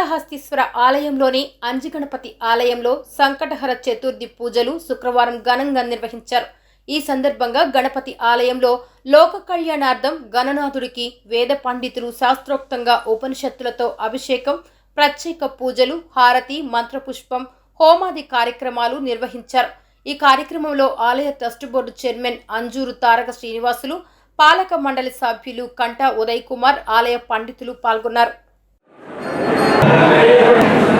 శ్రీకాళహస్తీశ్వర ఆలయంలోని అంజిగణపతి ఆలయంలో సంకటహర చతుర్థి పూజలు శుక్రవారం ఘనంగా నిర్వహించారు. ఈ సందర్భంగా గణపతి ఆలయంలో లోక కళ్యాణార్థం గణనాథుడికి వేద పండితులు శాస్త్రోక్తంగా ఉపనిషత్తులతో అభిషేకం ప్రత్యేక పూజలు హారతి మంత్రపుష్పం హోమాది కార్యక్రమాలు నిర్వహించారు. ఈ కార్యక్రమంలో ఆలయ trust board chairman Anjuru Taraka Srinivasulu పాలక మండలి సభ్యులు కంటా ఉదయ్ కుమార్ ఆలయ పండితులు పాల్గొన్నారు. Amém.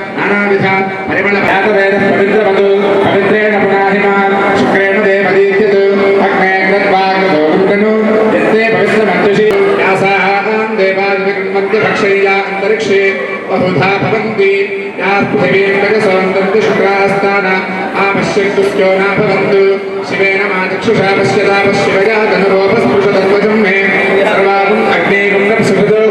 నానావిధ పరిమళ వ్యాసవేద పవిత్రవతు పవిత్రేణ పునాహిమ శుక్రేణ దేవదీత్యత్ అగ్నే గ్రద్వాగ్రతో గురుకను ఎత్తే పవిత్రమంతుషి వ్యాసాహాం దేవాదిమధ్య భక్షయ్యా అంతరిక్షే బహుధా భవంతి యా పృథివీం గజసౌందంతి శుక్రాస్తాన ఆపశ్యంతుష్ట్యో నా భవంతు శివేన మా చక్షుషా పశ్యతాపశ్యవజా తనురోపస్పృశతత్వజం మే సర్వాగం అగ్నేయం నప్సుభృతో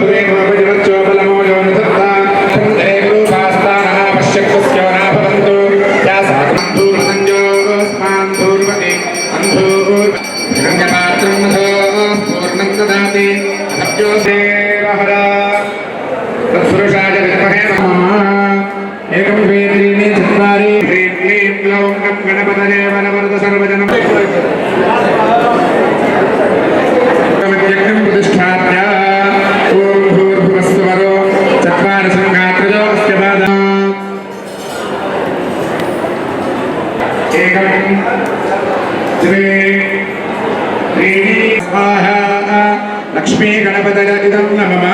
తత్పురుషాయ విద్మహే నమః ఏకం ద్వే త్రీణి చత్వారి హ్రీం క్లీం గ్లౌం గం గణపతయే వరవరద సర్వజనం యజ్ఞం ప్రతిష్టాప్య ఓం భూర్భువస్సువరో చత్వారి సంఘాత్రజో అస్య పాద ఏకం ద్వే లక్ష్మీ గణపతయ ఇదం నమః.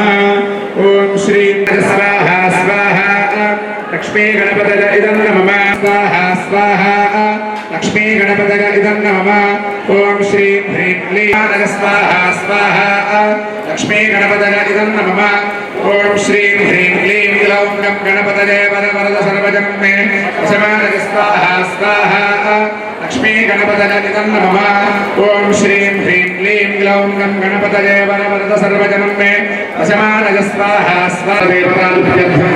ఓం శ్రీ స్వాహ స్వాహ. లక్ష్మీ గణపతయ ఇదం నమ. స్వాహ స్వాహ. లక్ష్మీ గణపతయ ఇదం నమ. ఓం శ్రీం హ్రీం లీనగ స్వాహ స్వాహ లక్ష్మీ గణపతగ ఇదం నమమ ఓం శ్రీం హ్రీం లీం లౌంగం గణపతగే వర వరద సర్వజం మే సమానగ స్వాహ. స్వాహ లక్ష్మీ గణపతగ ఇదం నమమ ఓం శ్రీం హ్రీం లీం లౌంగం గణపతగే వర వరద సర్వజనం మే సమానగ స్వాహ స్వాహ దేవతాల్పయత్వం